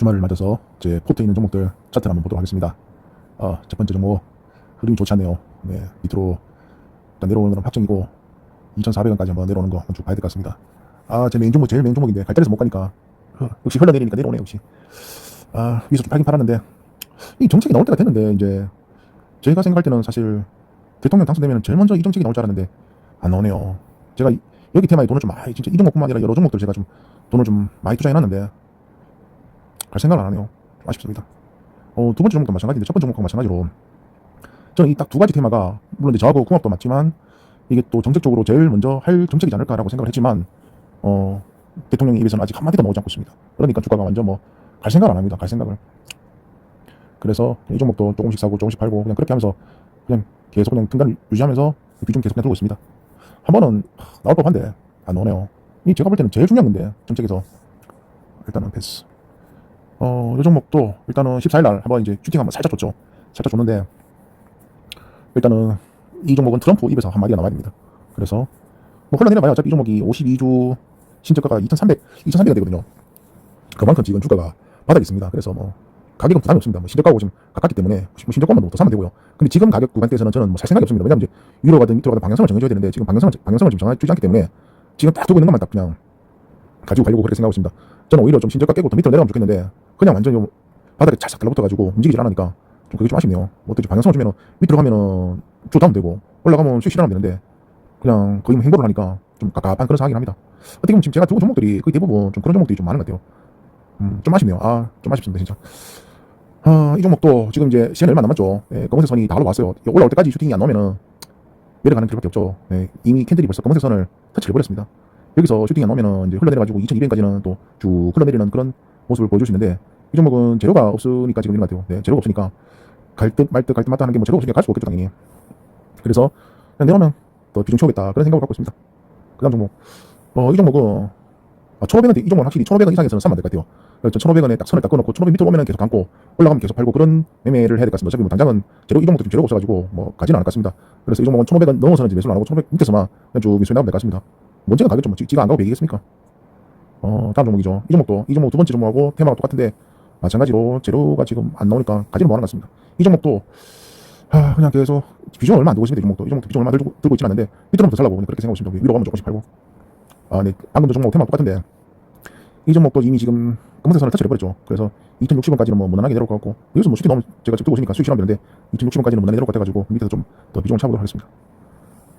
주말을 맞아서 제 포트에 있는 종목들 차트를 한번 보도록 하겠습니다. 어, 첫 번째 종목 흐름이 좋지 않네요. 네, 밑으로 내려오는 건 확정이고 2,400원까지 한번 내려오는 거 한번 쭉 봐야 될 것 같습니다. 아, 제 메인 종목 제일 메인 종목인데 갈 자리에서 못 가니까 어, 역시 흘러내리니까 내려오네 역시. 아, 위에서 좀 팔긴 팔았는데 이 정책이 나올 때가 됐는데 이제 제가 생각할 때는 사실 대통령 당선되면 제일 먼저 이 정책이 나올 줄 알았는데 안 나오네요. 제가 이- 여기 테마에 돈을 좀 많이 진짜 이 종목뿐만 아니라 여러 종목들 제가 좀 돈을 좀 많이 투자해놨는데 갈 생각을 안 하네요. 좀 아쉽습니다. 어, 두 번째 종목도 마찬가지인데 첫 번째 종목과 마찬가지로 저는 이 딱 두 가지 테마가 물론 이제 저하고 궁합도 맞지만 이게 또 정책적으로 제일 먼저 할 정책이지 않을까라고 생각을 했지만 어, 대통령 입에서는 아직 한마디도 나오지 않고 있습니다. 그러니까 주가가 완전 뭐 갈 생각을 안 합니다. 갈 생각을. 그래서 이 종목도 조금씩 사고 조금씩 팔고 그냥 그렇게 하면서 그냥 계속 그냥 등단을 유지하면서 비중 계속 그냥 들고 있습니다. 한 번은 하, 나올 법한데 안 나오네요. 이 제가 볼 때는 제일 중요한 건데 정책에서 일단은 패스. 어, 이 종목도 일단은 14일 날 한번 이제 슈팅 한번 살짝 줬죠. 살짝 줬는데 일단은 이 종목은 트럼프 입에서 한 마디가 나와야 됩니다. 그래서 뭐 흘러내려봐야 어차피 이 종목이 52주 신저가가 2,300, 2,300원 되거든요. 그만큼 지금 주가가 바닥에 있습니다. 그래서 뭐 가격은 부담이 없습니다. 뭐 신저가하고 지금 가깝기 때문에 뭐 신저가만 더 사면 되고요. 근데 지금 가격 구간대에서는 저는 뭐 살 생각이 없습니다. 왜냐면 이제 위로 가든 밑으로 가든 방향성을 정해줘야 되는데 지금 방향성을 방향성을 지금 정해주지 않기 때문에 지금 딱 두고 있는 것만 딱 그냥 가지고 가려고 그렇게 생각하고 있습니다. 저는 오히려 좀 신저가 깨고 더 밑으로 내려가면 좋겠는데 그냥 완전히 좀 바닥에 찰싹 달라붙어가지고 움직이질 않으니까 좀 그게 좀 아쉽네요. 뭐 어떻게 방향성을 주면은 밑으로 가면은 쭉 다운 되고 올라가면 수익 실현하면 되는데 그냥 거의 뭐 행보를 하니까 좀 깝깝한 그런 상황이긴 합니다. 어떻게 보면 지금 제가 두고 종목들이 거의 대부분 좀 그런 종목들이 좀 많은 것 같아요. 음, 좀 아쉽네요. 아, 좀 아쉽습니다, 진짜. 아, 이 종목도 지금 이제 시간이 얼마 안 남았죠. 예, 검은색 선이 다 올라왔어요. 올라올 때까지 슈팅이 안 나오면은 내려가는 길밖에 없죠. 예, 이미 캔들이 벌써 검은색 선을 터치를 해버렸습니다. 여기서 슈팅이 안 나오면은 이제 흘러내려가지고 2200까지는 또 쭉 흘러내리는 그런 모습을 있는데 이 종목은 재료가 없으니까 지금 이런 것 같아요. 네, 재료가 없으니까 갈듯 말듯 갈듯 맞다 하는 게 뭐 재료가 없으니까 갈 수가 없겠죠, 당연히. 그래서 그냥 내려오면 더 비중 채우겠다 그런 생각을 갖고 있습니다. 그 다음 종목. 어, 이 종목은 아, 1,500원, 이 종목은 확실히 1,500원 이상에서는 사면 안 될 것 같아요. 그래서 1,500원에 딱 선을 딱 끊어놓고 1,500 밑으로 오면은 계속 감고 올라가면 계속 팔고 그런 매매를 해야 될 것 같습니다. 어차피 뭐 당장은 재료, 이 종목도 좀 재료가 없어가지고 뭐 가지는 않을 것 같습니다. 그래서 이 종목은 1,500원 넘어서는 매수를 안 하고 1,500 밑에서만 그냥 쭉 매수해 나가면 될 것 같습니다. 문제가 가겠죠. 뭐 지- 지가 안 가고 배기겠습니까? 어, 다음 종목이죠. 이 종목도 이 종목 두 번째 종목하고 테마가 똑같은데 마찬가지로 재료가 지금 안 나오니까 가지는 뭐 하는 것 같습니다. 이 종목도 아, 그냥 계속 비중을 얼마 안 두고 있습니다. 이 종목도 이 종목도 비중 얼마 들고, 들고 있지는 않는데 밑으로 더 살라고 그렇게 생각하고 있습니다. 위로 가면 조금씩 팔고 아, 네. 방금도 종목 테마 똑같은데 이 종목도 이미 지금 검은색 선을 터치를 해버렸죠. 그래서 2,060원까지는 뭐 무난하게 내려올 것 같고 여기서 뭐 수익이 너무 제가 지금 들고 있으니까 수익 실험 되는데 2,060원까지는 무난하게 내려올 것 같아가지고 밑에서 좀 더 비중을 차보도록 하겠습니다.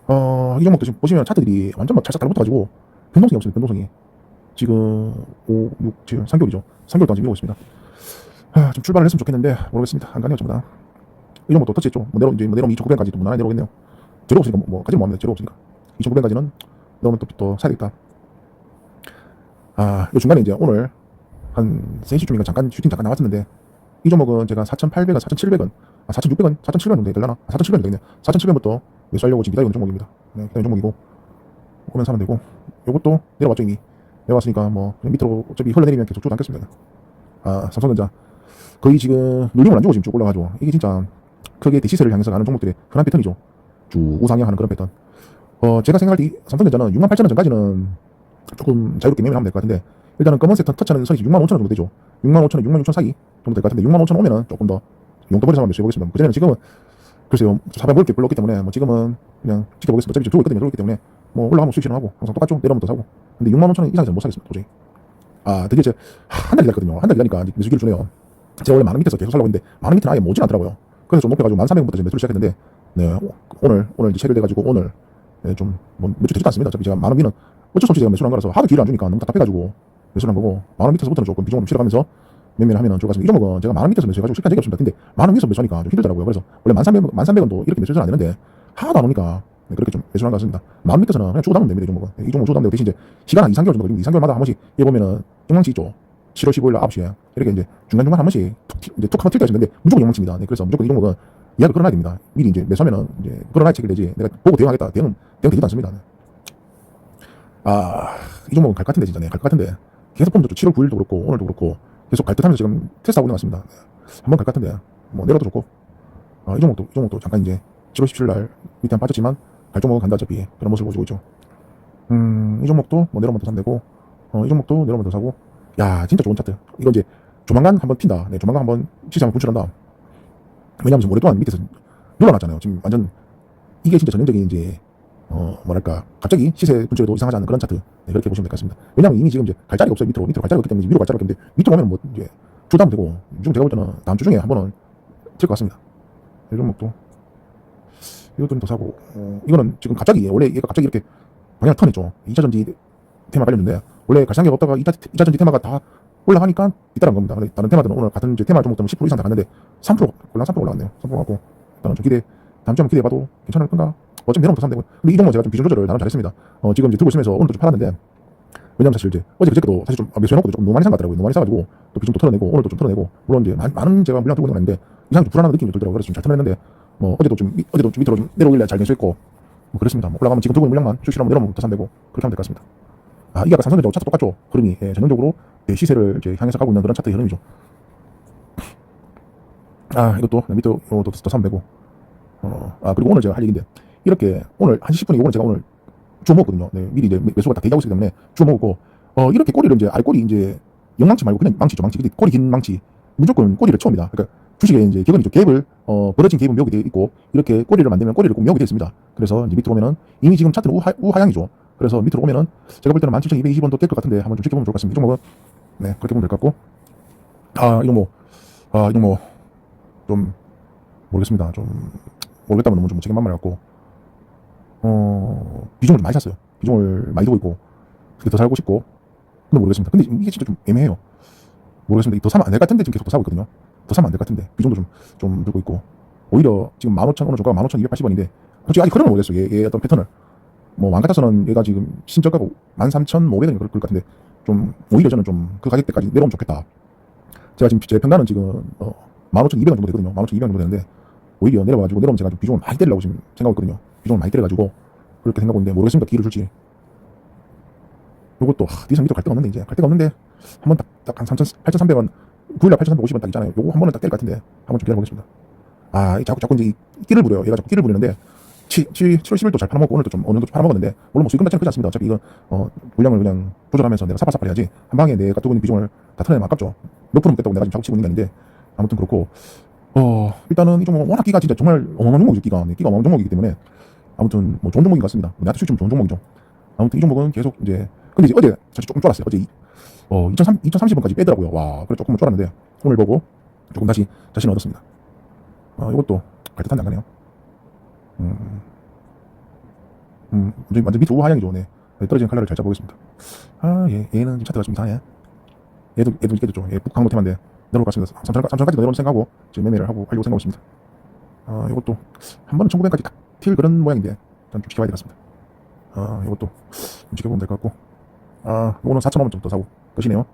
어, 이 종목도 지금 보시면 차트들이 완전 막 찰싹 달라붙어가지고 변동성이 없습니다. 변동성이 지금 5, 6, 7, 3개월이죠. 3개월 동안 지금 이러고 있습니다. 아, 좀 출발을 했으면 좋겠는데 모르겠습니다. 안 가네요, 전부 다. 이 종목도 터치했죠. 뭐 내려 이제 뭐 내려오면 2,900까지도 무난하게 내려오겠네요. 재료 없으니까 뭐, 뭐 가지는 뭐합니다. 재료 없으니까 2,900까지는 내려오면 또, 또 사야 되겠다. 아, 이 중간에 이제 오늘 한 3시쯤인가 잠깐 슈팅 잠깐 나왔었는데 이 종목은 제가 4,800원, 4,700원, 아, 4,600원, 4,700원 정도 되려나? 아, 4,700원 되겠네요. 4,700원부터 매수하려고 지금 기다리고 있는 종목입니다. 네, 기다리는 종목이고 오면 사면 되고 요것도 내려왔죠 이미 내려왔으니까 뭐 밑으로 어차피 흘러내리면 계속 쭉 당겼습니다. 아, 삼성전자 거의 지금 눌림을 안 주고 지금 쭉 올라가죠. 이게 진짜 크게 대시세를 향해서 가는 종목들의 흔한 패턴이죠. 쭉 우상향하는 그런 패턴. 어, 제가 생각할 때이 삼성전자는 6만 8천 원 전까지는 조금 자유롭게 매매를 하면 될 것 같은데 일단은 검은색 턴 터치하는 선이 6만 5천 원 정도 되죠. 6만 5천 원, 6만 6천 사이 정도 될 것 같은데 6만 5천 원 오면은 조금 더 용돈벌이 상황 매수해보겠습니다. 그전에는 지금은 글쎄요 사발 먹을 게 별로 없기 때문에 뭐 지금은 그냥 지켜보겠습니다. 어차피 때문에 들어오기 때문에 뭐 올라가면 수익 실현하고 항상 똑같죠. 내려오면 또 사고. 근데 6만 5천 원 이상에서는 못 사겠습니다. 도저히. 아 드디어 이제 한달 기다렸거든요. 한 달 기다리니까 이제 매수기를 주네요. 제가 원래 만원 밑에서 계속 살라고 했는데 만원 밑에는 아예 모진 않더라고요. 그래서 좀 높여가지고 1,300원부터 지금 매수를 시작했는데 네 오늘 오늘 이제 체결돼가지고 오늘 네, 좀뭐 매수 되지도 않습니다. 어차피 제가 만원 위는 어쩔 수 없이 제가 매수를 한 거라서 하도 기회를 안 주니까 너무 답답해가지고 매수를 한 거고 만원 밑에서부터는 조금 비중을 좀 실어가면서 매매를 하면은 좋을 것 같습니다. 이 종목은 제가 만원 밑에서 매수해가지고 실패한 적이 없습니다. 근데 만원 위에서 매수하니까 좀 힘들더라고요. 그래서 원래 1,300원, 1,300원도 이렇게 매수는 안 되는데 하나도 안 오니까 네, 그렇게 좀 매수를 한것 같습니다. 만원 밑에서는 그냥 주고 담으면 됩니다. 이 종목은. 네, 이 종목 주고 되고 대신 이제 시간 한 2, 3개월 정도 걸립니다. 2, 3개월마다 한 번씩 해 보면은 영망치 있죠. 7월 15일 날 9시에 이렇게 이제 중간중간 한 번씩 툭, 튀- 이제 툭 한번 튈 때가 있는데 무조건 영망치입니다. 네, 그래서 무조건 이 종목은 예약을 끌어놔야 됩니다. 미리 이제 매수하면은 이제 끌어놔야 체결되지. 내가 보고 대응하겠다. 대응, 대응 되지도 않습니다. 네. 아, 이 종목은 갈 것 같은데, 진짜. 네, 갈것 같은데. 계속 보면 좋죠. 7월 9일도 그렇고, 오늘도 그렇고, 계속 갈 듯 하면서 지금 테스트하고 같습니다. 네. 한번 갈 것 같은데, 뭐, 내려도 좋고. 아, 이 종목도, 이 종목도 잠깐 이제 7월 17일 날 밑에 한 빠졌지만, 갈 종목은 간다, 어차피. 그런 모습을 보여주고 있죠. 음, 이 종목도 뭐 내려오면 더 되고, 어, 이 종목도 내려오면 더 사고, 야, 진짜 좋은 차트. 이거 이제 조만간 한번 튄다. 네, 조만간 한번 시세 한번 분출한다. 왜냐하면 지금 오랫동안 밑에서 눌러놨잖아요. 지금 완전 이게 진짜 전형적인 이제 어 뭐랄까 갑자기 시세 분출에도 이상하지 않은 그런 차트 네, 그렇게 보시면 될 것 같습니다. 왜냐하면 이미 지금 이제 갈 자리가 없어요. 밑으로 밑으로 갈 자리가 없기 때문에 위로 갈 자리가 때문에 밑으로 오면 뭐 이제 줄다면 되고 지금 제가 볼 때는 다음 주 중에 한 번은 튈것 같습니다. 이 종목도 이것도 더 사고 어, 이거는 지금 갑자기 원래 얘가 갑자기 이렇게 방향 턴했죠. 2차 전지 테마 깔렸는데 원래 갈 생각 없다가 2차, 2차 전지 테마가 다 올라가니까 있다는 겁니다. 근데 다른 테마들은 오늘 같은 이제 테마 종목 때문에 10% 이상 다 갔는데 3% 꼴랑 3% 올라갔네요. 3% 갖고 일단은 좀 기대 다음 주에 기대해봐도 괜찮을 건가? 어차피 사면 되고 근데 이 종목은 제가 좀 비중 조절을 나름 잘했습니다. 어, 지금 이제 들고 있으면서 오늘도 좀 팔았는데 왜냐면 사실 이제 어제 그저께도 사실 좀 아, 매수해놓고 좀 너무 많이 산 것 같더라고요. 너무 많이 사가지고 또 비중도 털어내고 오늘도 좀 털어내고 물론 이제 많, 많은 제가 물량 들고 있는 건 아닌데 이상 좀 불안한 느낌이 들더라고요. 그래서 좀 잘 털어냈는데 뭐 어제도 좀 밑- 어제도 좀 밑으로 좀 내려오길래 잘 매수했고 뭐 그렇습니다. 뭐 올라가면 지금 있는 물량만 출시하면 내려오면 더 사면 되고 그렇게 하면 될 것 같습니다. 아 이게 아까 삼성전자하고 차트 똑같죠? 흐름이 예, 전형적으로 예, 시세를 이제 향해서 가고 있는 그런 차트 흐름이죠. 아 이것도 밑으로 더, 더 사면 되고 어, 아 그리고 오늘 제가 할 얘기인데 이렇게 오늘 1시 10분에 오늘 제가 오늘 주워 먹었거든요. 네, 미리 이제 매- 매수가 다 대기하고 있기 때문에 주워 먹었고 어 이렇게 꼬리를 이제 알꼬리 이제 영망치 말고 그냥 망치죠 망치 근데 꼬리 긴 망치 무조건 꼬리를 쳐옵니다. 그러니까 주식에 이제 기본이죠 갭을 어 벌어진 갭은 묘기 되어 있고 이렇게 꼬리를 만들면 꼬리를 꼭 묘기 되어 있습니다. 그래서 이제 밑으로 오면은 이미 지금 차트는 우하, 우하향이죠. 그래서 밑으로 오면은 제가 볼 때는 17,220원도 깰 것 같은데 한번 좀 지켜보면 좋을 것 같습니다. 이 종목은 네 그렇게 보면 될 것 같고 아 이거 뭐아 이거 뭐 좀 모르겠습니다. 좀 모르겠다면 너무 좀 책임 만 말 같고 어 비중을 좀 많이 샀어요. 비중을 많이 두고 있고 그게 더 살고 싶고 근데 모르겠습니다. 근데 이게 진짜 좀 애매해요. 모르겠습니다. 더 사면 안 될 것 같은데 지금 계속 더 사고 있거든요. 더 사면 안 될 것 같은데 비중도 좀 좀 들고 있고 오히려 지금 15,000 오늘 종가가 15,280원인데 솔직히 아직 흐름을 모르겠어요. 얘, 얘 어떤 패턴을 뭐 왕 같아서는 얘가 지금 신저가가 13,500원인가 그럴 것 같은데 좀 오히려 저는 좀 그 가격대까지 내려오면 좋겠다. 제가 지금 제 평단은 지금 어, 15,200원 정도 되거든요. 15,200원 정도 되는데 오히려 내려와가지고 내려오면 제가 좀 비중을 많이 때리려고 지금 생각하고 있거든요. 비중을 많이 때려가지고 그렇게 생각하고 있는데 모르겠습니다. 기회를 줄지. 요것도 하, 니선 밑으로 갈 데가 없는데 이제 갈 데가 없는데 한번 딱한 8,300원 9일날 8,350원 딱 있잖아요. 요거 한 번은 딱뗄것 같은데 한번 좀 기다려보겠습니다. 아, 이 자꾸 자꾸 이제 이 끼를 부려요. 얘가 자꾸 끼를 부리는데 7, 7, 7월 10일도 잘 팔아먹고 오늘도 좀 어느 정도 좀 팔아먹었는데 물론 뭐 수익금 자체는 크지 않습니다. 어차피 이거 어, 물량을 그냥 조절하면서 내가 사팔사팔 해야지 한 방에 내가 두고 있는 비중을 다 털어내면 아깝죠. 몇 프로 먹겠다고 내가 지금 자꾸 치고 있는 게 아닌데 아무튼 그렇고 어 일단은 이 종목은 워낙 끼가 진짜 정말 어마어마한 종목이죠 끼가 네, 끼가 어마어마한 종목이기 때문에 아무튼 뭐 좋은 종목인 것 같습니다. 나한테 수익 좀 좋은 종목이죠. 아무튼 이 종목은 계속 이제 근데 이제 어제 사실 조금 쫄았어요. 어제 이, 어 2003, 2030원까지 빼더라고요. 와 그래 조금은 쫄았는데 오늘 보고 조금 다시 자신을 얻었습니다. 어 이것도 갈 듯한데 안 가네요. 음, 음 완전 완전 밑으로 우하향이죠. 네. 떨어지는 칼날을 잘 잡아보겠습니다. 아, 얘, 얘는 지금 차트가 좀 이상해. 얘도, 얘도 이게 좋죠. 얘 북한도 테마인데 내려올 것 같습니다. 3천, 3천까지 내려올 생각하고 지금 매매를 하고 하려고 생각하고 있습니다. 아, 이것도 한 번은 1900까지 딱 튈 그런 모양인데 좀 지켜봐야 되겠습니다. 아, 이것도 좀 지켜보면 될 것 같고 아, 이거는 4,000원 좀 더 사고 끝이네요.